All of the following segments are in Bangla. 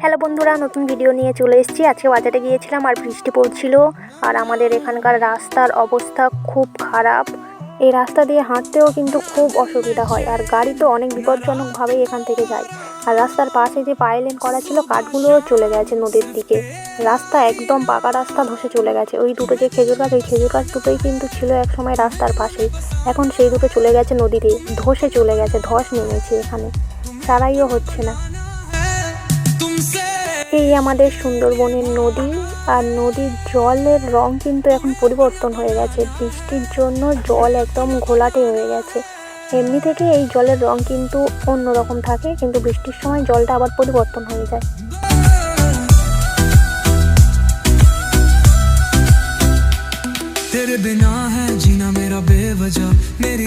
হ্যালো বন্ধুরা, নতুন ভিডিও নিয়ে চলে এসেছি। আজকে বাজারে গিয়েছিলাম আর বৃষ্টি পড়ছিল। আর আমাদের এখানকার রাস্তার অবস্থা খুব খারাপ। এই রাস্তা দিয়ে হাঁটতেও কিন্তু খুব অসুবিধা হয়। আর গাড়ি তো অনেক বিপজ্জনকভাবেই এখান থেকে যায়। আর রাস্তার পাশে যে পাইলেন করা ছিল, কাঠগুলোও চলে গেছে নদীর দিকে। রাস্তা একদম পাকা রাস্তা ধসে চলে গেছে। ওই দুটো যে খেজুর গাছ, ওই খেজুর গাছ দুটোই কিন্তু ছিল একসময় রাস্তার পাশেই। এখন সেই দুটো চলে গেছে নদীতে। ধসে চলে গেছে, ধস নেমেছে এখানে। সারাইও হচ্ছে না। এই আমাদের সুন্দরবনের নদী আর নদীর জলের রং কিন্তু এখন পরিবর্তন হয়ে গেছে। বৃষ্টির জন্য জল একদম ঘোলাটে হয়ে গেছে। এমনি থেকে এই জলের রং কিন্তু অন্যরকম থাকে, কিন্তু বৃষ্টির সময় জলটা আবার পরিবর্তন হয়ে যায়।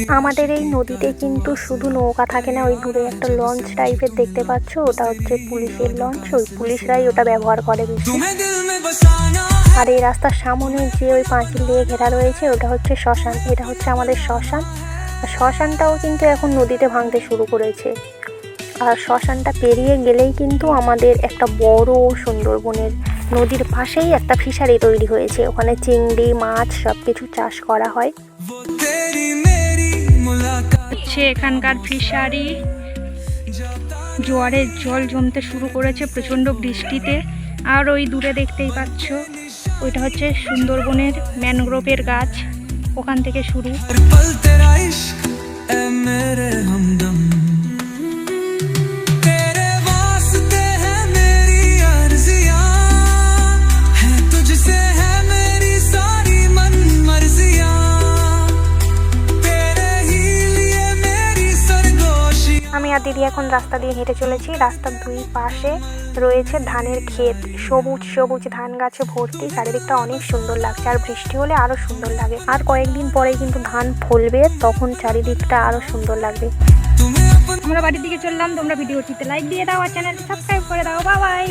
আমাদের এই নদীতে কিন্তু শুধু নৌকা থাকে না ওই দূরে একটা লঞ্চ টাইপের দেখতে পাচ্ছ? ওটা হচ্ছে পুলিশের লঞ্চ ওই পুলিশরাই ওটা ব্যবহার করে বেশি। আর এই রাস্তার সামনে যে ওই পাঁচিল দিয়ে ঘেরা রয়েছে ওটা হচ্ছে শ্মশান। এটা হচ্ছে আমাদের শ্মশান। আর শ্মশানটাও কিন্তু এখন নদীতে ভাঙতে শুরু করেছে। আর শ্মশানটা পেরিয়ে গেলেই কিন্তু আমাদের একটা বড় সুন্দরবনের নদীর পাশেই একটা ফিশারি তৈরি হয়েছে। ওখানে চিংড়ি, মাছ সব কিছু চাষ করা হয়। হচ্ছে এখানকার ফিশারি জোয়ারের জল জমতে শুরু করেছে প্রচণ্ড বৃষ্টিতে। আর ওই দূরে দেখতেই পাচ্ছ, ওইটা হচ্ছে সুন্দরবনের ম্যানগ্রোভের গাছ, ওখান থেকে শুরু। আমি আর দিদি এখন রাস্তা দিয়ে হেঁটে চলেছি। রাস্তার দুই পাশে রয়েছে ধানের ক্ষেত। সবুজ সবুজ ধান গাছে ভর্তি। চারিদিকটা অনেক সুন্দর লাগছে। আর বৃষ্টি হলে আরও সুন্দর লাগে। আর কয়েকদিন পরে কিন্তু ধান ফলবে, তখন চারিদিকটা আরও সুন্দর লাগবে। আমরা বাড়ির দিকে চললাম। তোমরা ভিডিওটিতে লাইক দিয়ে দাও আর চ্যানেলটি সাবস্ক্রাইব করে দাও। বাবাই